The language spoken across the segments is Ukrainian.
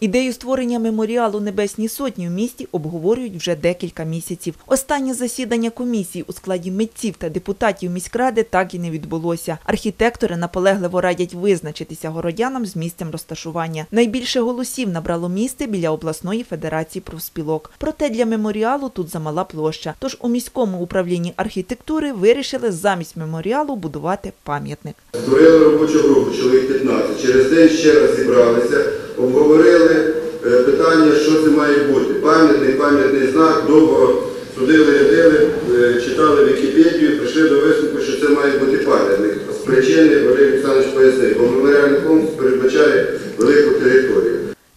Ідею створення меморіалу Небесній Сотні в місті обговорюють вже декілька місяців. Останнє засідання комісії у складі митців та депутатів міськради так і не відбулося. Архітектори наполегливо радять визначитися городянам з місцем розташування. Найбільше голосів набрало місце біля обласної федерації профспілок. Проте для меморіалу тут замала площа. Тож у міському управлінні архітектури вирішили замість меморіалу будувати пам'ятник. Створили робочу групу, чоловік 15. Через день ще раз зібралися, обговорили е, питання, що це має бути. Пам'ятний, знак, довго судили, рядили, е, читали Вікіпедію, прийшли до висновку, що це має бути пам'ятник. З причини Валерій Олександрович пояснив, бо меморіальний комплекс передбачає.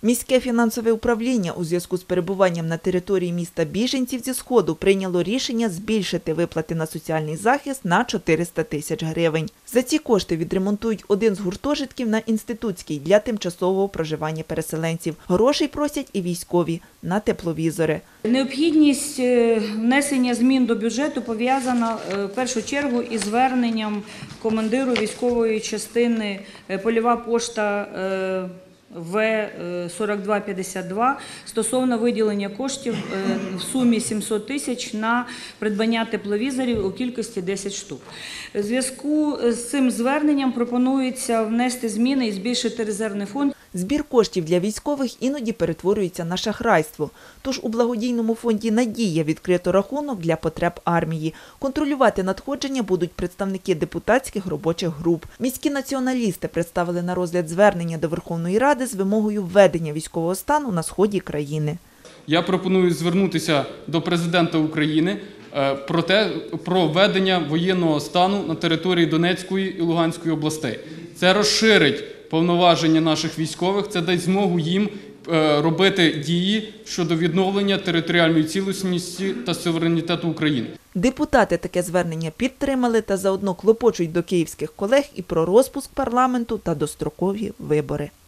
Міське фінансове управління у зв'язку з перебуванням на території міста біженців зі сходу прийняло рішення збільшити виплати на соціальний захист на 400 тисяч гривень. За ці кошти відремонтують один з гуртожитків на інститутській для тимчасового проживання переселенців. Грошей просять і військові на тепловізори. Необхідність е, внесення змін до бюджету пов'язана е, в першу чергу із зверненням командиру військової частини е, польова пошта. Е, В-4252 стосовно виділення коштів е, в сумі 700 тисяч на придбання тепловізорів у кількості 10 штук. У зв'язку з цим зверненням пропонується внести зміни і збільшити резервний фонд Збір коштів для військових іноді перетворюється на шахрайство. Тож у благодійному фонді Надія відкрито рахунок для потреб армії. Контролювати надходження будуть представники депутатських робочих груп. Міські націоналісти представили на розгляд звернення до Верховної Ради з вимогою введення військового стану на сході країни. Я пропоную звернутися до президента України е, про те про введення воєнного стану на території Донецької і Луганської областей. Це розширить повноваження наших військових, це дасть змогу їм е, робити дії щодо відновлення територіальної цілісності та суверенітету України. Депутати таке звернення підтримали та заодно клопочуть до київських колег і про розпуск парламенту та дострокові вибори.